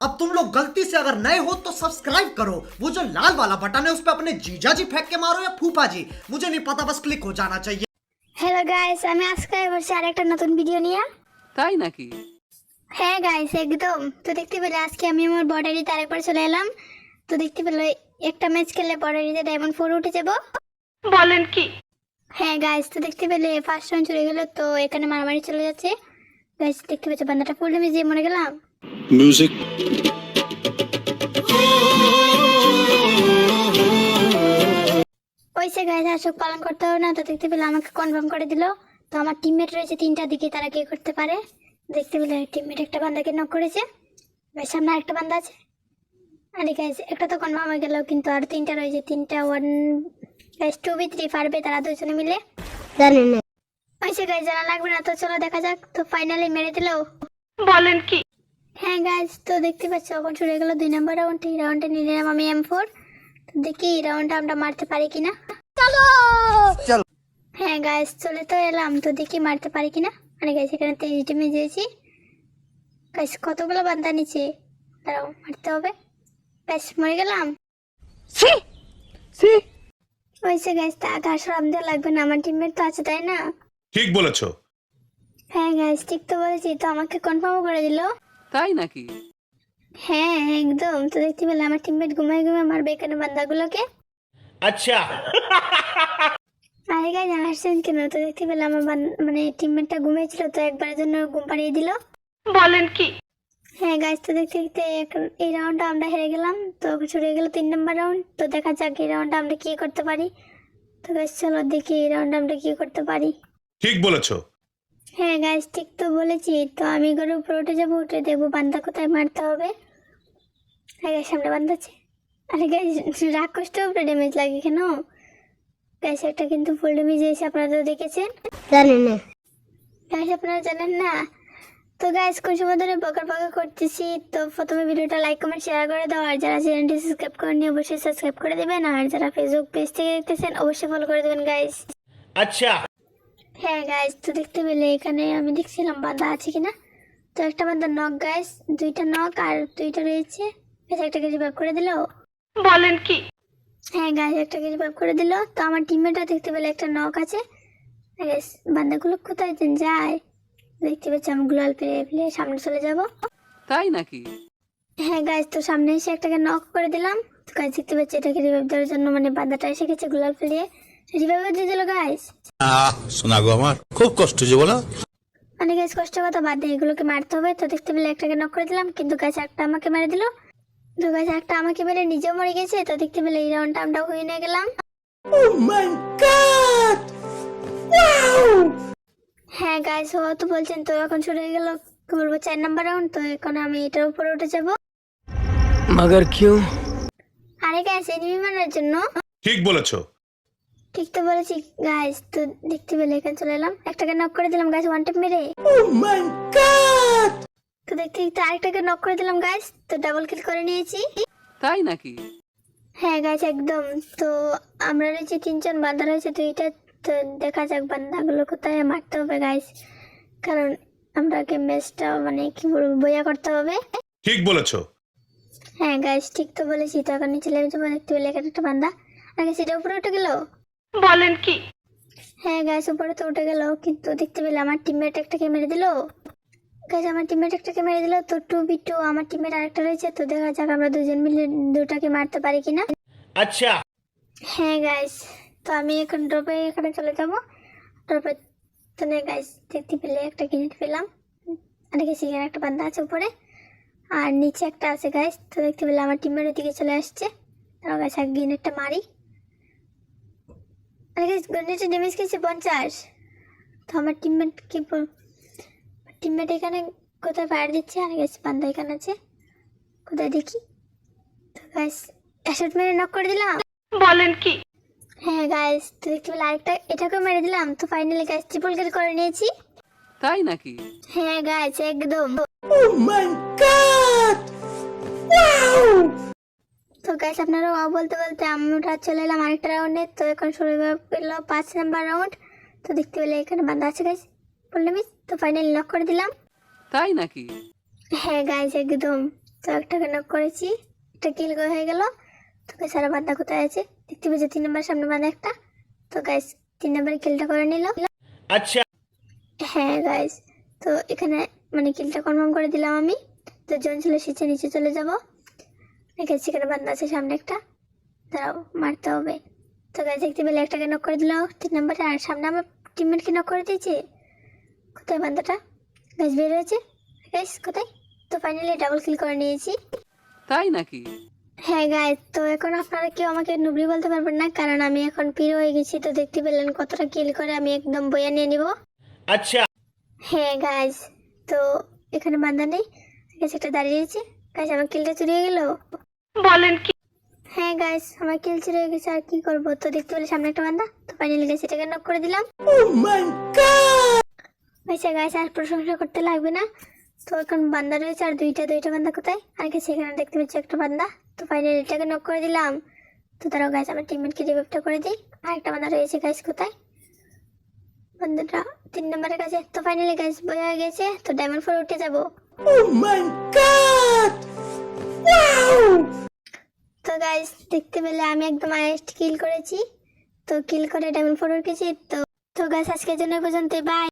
अब तुम लोग गलती से अगर नए हो तो सब्सक्राइब करो वो जो लाल वाला बटन है उस पर अपने जीजा जी फेंक के मारो या फूफा जी मुझे नहीं पता बस क्लिक हो जाना चाहिए হ্যালো গাইস আমি আজকে বলছি আর একটা নতুন ভিডিও নিয়ে তাই নাকি হ্যাঁ গাইস একদম তো দেখতে পেলে আজকে আমি আমার বর্ডারিতে আরেকবার চলে এলাম তো দেখতে পেলে একটা ম্যাচ খেললে বর্ডারিতে ডায়মন্ড ফোর উঠে যাবো বলেন কি হ্যাঁ গাইস তো দেখতে পেলে ফার্স্ট রাউন্ড চলে গেলো তো এখানে মারামারি চলে যাচ্ছে গাইস দেখতে পেয়েছো বান্দাটা ফুল ডেমেজ দিয়ে মরে গেলাম music. ওইসে গাইস আর চোখ পালন করতে হবে না তো দেখতে পেলে আমাকে কনফার্ম করে দিল। তো আমার টিমমেট রয়েছে তিনটা দিকে তারা কে করতে পারে। দেখতে পেলে টিমমেট একটা বান্দাকে নক করেছে। ভাই সামনে একটা বান্দা আছে। আরে গাইস একটা তো কনফার্ম হয়ে গেল কিন্তু আর তিনটা রয়েছে। তিনটা one guys two v three পারবে তারা দুজনে মিলে। জানি না। ওইসে গাইস জানা লাগবে না তো চলো দেখা যাক। তো ফাইনালি মেরে দিলো। বলেন কি? হ্যাঁ গাইজ তো দেখতে পাচ্ছ এখন শুরু হয়ে গেল দুই নম্বর রাউন্ড এই রাউন্ডে নিয়ে নিলাম আমি এম ফোর দেখি এই রাউন্ডটা আমরা মারতে পারি কিনা। চলো! হ্যাঁ গাইজ চলে তো এলাম। তো দেখি মারতে পারি কিনা। আরে গাইজ এখানে তেইশ ডিমে দিয়েছি গাইজ কতগুলো বান্দা নিচে দাঁড়াও মারতে হবে। গাইজ মরে গেলাম। ওইসে গাইজ তা ঘাস রামতে লাগবে না। আমার টিমমেট তো আছে তাই না? ঠিক বলেছ। হ্যাঁ গাইজ ঠিক তো বলেছি। তো আমাকে কনফার্ম করে দিলো। তাই নাকি? হ্যাঁ একদম। তো দেখতে পেলে আমার টিমমেট ঘুমায় ঘুমায় মারবে এখানে বান্দাগুলোকে। আচ্ছা। আরে গাইজ হাসছেন কেন? তো দেখতে পেলে আমার মানে টিমমেটটা ঘুমিয়েছিল তো একবারের জন্য ঘুম পাড়িয়ে দিল। বলেন কি? হ্যাঁ গাইজ তো দেখতে দেখতে এই রাউন্ডটা আমরা হেরে গেলাম। তো হয়ে গেল তিন নম্বর রাউন্ড তো দেখা যাক এই রাউন্ডটা আমরা কি করতে পারি। তো গাইজ চলো দেখি এই রাউন্ডটা আমরা কি করতে পারি। ঠিক বলেছ। হ্যাঁ গাইজ ঠিক তো বলেছি। তো আমি ঘরে উপরে উঠে যাব উঠে দেখব বান্দা কোথায় মারতে হবে। হ্যাঁ গাইজ সামনে বান্দা আছে। আরে গাইজ রাগ কষ্ট উপরে ড্যামেজ লাগে কেন? গাইজ একটা কিন্তু ফুল ড্যামেজ এসে আপনারা তো দেখেছেন? জানেন না। গাইজ আপনারা জানেন না? তো গাইজ কোন সময় ধরে বকার বকা করতেছি তো প্রথমে ভিডিওটা লাইক কমেন্ট শেয়ার করে দাও। আর যারা চ্যানেলটি সাবস্ক্রাইব করেনি অবশ্যই সাবস্ক্রাইব করে দেবেন। আর যারা ফেসবুক পেজ থেকে দেখতেছেন অবশ্যই ফলো করে দেবেন গাইজ আচ্ছা হ্যাঁ গাইস তো দেখতে পেলে এখানে আমি দেখছিলাম বাঁধা আছে কিনা? তো একটা বাঁধা নখ গাইস দুইটা নখ আর দুইটা রয়েছে। বেশ একটা কেজি ভাগ করে দিল। বলেন কি? হ্যাঁ গাইস একটা কেজি ভাগ করে দিল। তো আমার টিমমেটটা দেখতে পেলে একটা নখ আছে। গাইস বান্দাগুলো কোথায় যেন যায়? দেখতে পাচ্ছি আমি গুলাল পেরে ফেলে সামনে চলে যাব। তাই নাকি? হ্যাঁ গাইস তো সামনে এসে একটাকে নক করে দিলাম। তো গাইস দেখতে পাচ্ছি এটাকে রিভাইভ দেওয়ার জন্য মানে বান্দাটা এসে গেছে গুলাল ফেলিয়ে রিভাইভ দিয়ে দিল গাইস শোনা গো আমার খুব কষ্ট যে বলো। মানে গাইস কষ্টের কথা বাদ দিয়ে এগুলোকে মারতে হবে। তো দেখতে পেলে একটাকে নক করে দিলাম কিন্তু গাছ একটা আমাকে মেরে দিল। তো গাইস একটা আমাকে মেরে নিজেও মরে গেছে। তো দেখতে পেলে এই রাউন্ডটা আমরা হয়ে নিয়ে গেলাম। ও মাই গড হ্যাঁ গাইস ও তো বলছেন তো এখন শুরু হয়ে গেল কি বলব চার নাম্বার রাউন্ড তো এখন আমি এটার উপরে উঠে যাব। মাগার কিউ আরে গাইস এনিমি মারার জন্য। ঠিক বলেছ। ঠিক তো বলেছি গাইস তো দেখতে পেলে এখানে চলে এলাম। একটাকে নক করে দিলাম গাইস ওয়ান টেপ মেরে। তো দেখতে দেখতে আরেকটাকে নক করে দিলাম গাইস তো ডাবল কিল করে নিয়েছি। তাই নাকি? হ্যাঁ গাইস একদম। তো আমরা রয়েছি তিনজন বান্দা রয়েছে দুইটা। তো দেখা যাক বান্দাগুলো কোথায় মারতে হবে গাইস কারণ আমরা ম্যাচটা মানে কি বলব বইয়া করতে হবে। ঠিক বলেছ। হ্যাঁ গাইস ঠিক তো বলেছি। তো এখন নিচে যাব দেখতে পেলে এখানে একটা বান্দা। আগে সেটা উপরে উঠে গেল। বলেন কি? হ্যাঁ গাইস উপরে তো উঠে গেল কিন্তু দেখতে পেলে আমার টিমমেট একটাকে মেরে দিল। গাইস আমার টিমমেট একটাকে মেরে দিল তো টু বি টু আমার টিমমেট আরেকটা রয়েছে তো দেখা যাক আমরা দুজন মিলে দুটাকে মারতে পারি কিনা। আচ্ছা। হ্যাঁ গাইস তো আমি এখন ড্রপে এখানে চলে যাব। ড্রপে তো নে গাইস দেখতে পেলে একটা গিনিট পেলাম। আর দেখেছি এখানে একটা বান্দা আছে উপরে। আর নিচে একটা আছে গাইস তো দেখতে পেলে আমার টিমের দিকে চলে আসছে। তারপর গাছ এক গিনেটটা মারি। আরে গাইস গিনেটের ড্যামেজ খেয়েছে পঞ্চাশ। তো আমার টিমমেট কি টিমমেট এখানে কোথায় ফায়ার দিচ্ছে? আর গাইস বান্দা এখানে আছে। কোথায় দেখি? তো গাইস অ্যাশট মেরে নক করে দিলাম। বলেন কি? হ্যাঁ গাইস তো দেখতে পেলে আরেকটা এটাকেও মেরে দিলাম। তো ফাইনালি গাইস ট্রিপল কিল করে নিয়েছি। তাই নাকি? হ্যাঁ গাইস একদম। তো গ্যাস আপনারা অ বলতে বলতে আমরা চলে এলাম আরেকটা রাউন্ডে তো এখন শুরু পেল পাঁচ নাম্বার রাউন্ড তো দেখতে পেলে এখানে বাঁধা আছে গ্যাস বললাম তো ফাইনালি লক করে দিলাম। তাই নাকি? হ্যাঁ গাইস একদম। তো একটাকে নক করেছি। একটা কিল হয়ে গেল। তো গাইস আর বাঁধা কোথায় আছে? দেখতে পেয়েছি তিন নাম্বার সামনে বাঁধা একটা। তো গাইস তিন নাম্বার কিলটা করে নিল। আচ্ছা। হ্যাঁ গাইস তো এখানে মানে কিলটা কনফার্ম করে দিলাম আমি। তো জন ছিল সেচে নিচে চলে যাব। দেখেছি এখানে বান্ধা আছে সামনে একটা। দাঁড়াও মারতে হবে। তো গাছ দেখতে পেলে একটাকে নক করে দিল তিন নম্বরে। আর সামনে আমার টিমমেটকে নক করে দিয়েছে। কোথায় বান্ধাটা গাছ বের হয়েছে। গাছ কোথায়? তো ফাইনালি ডাবল কিল করে নিয়েছি। তাই নাকি? হ্যাঁ গাই তো এখন আপনারা কেউ আমাকে নুবলি বলতে পারবেন না কারণ আমি এখন পির হয়ে গেছি। তো দেখতে পেলেন কতটা কিল করে আমি একদম বইয়া নিয়ে নিব। আচ্ছা। হ্যাঁ গাইজ তো এখানে বান্ধা নেই। গাছ একটা দাঁড়িয়েছি গাছ আমার কিলটা চুরিয়ে গেল। বলেন কি? হ্যাঁ গাইস আমার কিল হয়ে গেছে আর কি করব? তো দেখতে পেলে সামনে একটা বান্দা তো ফাইনালি গাইস এটাকে নক করে দিলাম। গাইস গাইস আর প্রশংসা করতে লাগবে না। তো এখন বান্দা রয়েছে আর দুইটা দুইটা বান্দা কোথায়? আর গেছে এখানে দেখতে পাচ্ছি একটা বান্দা তো ফাইনালি এটাকে নক করে দিলাম। তো তারাও গাইস আমার টিমমেটকে রিভাইভটা করে দিই। আর একটা বান্দা রয়েছে গাইস কোথায়? বান্দাটা তিন নম্বরের কাছে। তো ফাইনালি গাইস বই হয়ে গেছে তো ডায়মন্ড ফোর উঠে যাব। তো গাইস দেখতে পেলে আমি একদম আয়েস্ট কিল করেছি। তো কিল করে ডায়মন্ড ফোর উঠেছি। তো তো গাইস আজকের জন্য পর্যন্ত বাই